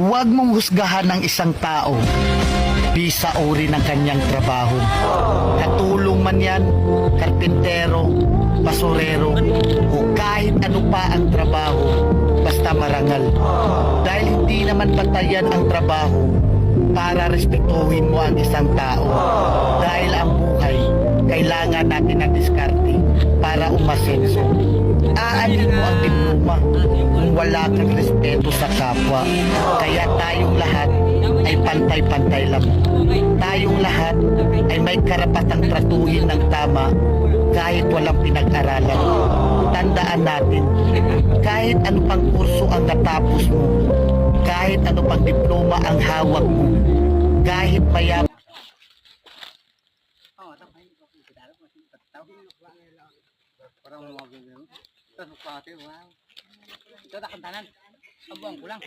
Huwag mong husgahan ng isang tao di sa uri ng kanyang trabaho. Katulong man yan, karpintero, basurero, o kahit ano pa ang trabaho, basta marangal. Dahil hindi naman batayan ang trabaho para respetuhin mo ang isang tao. Dahil ang buhay, kailangan natin na diskarte para umasenso. Aanin mo ang diploma wala kang respeto sa kapwa. Kaya tayong lahat ay pantay-pantay lang. Tayong lahat ay may karapatang tratuhin ng tama kahit walang pinag-aralan. Tandaan natin, kahit ano pang kurso ang natapos mo, kahit ano pang diploma ang hawak mo, kahit mayam Parang mga ganyan. Tapos pati, wow. Ito na kantanan. Abuang ko lang.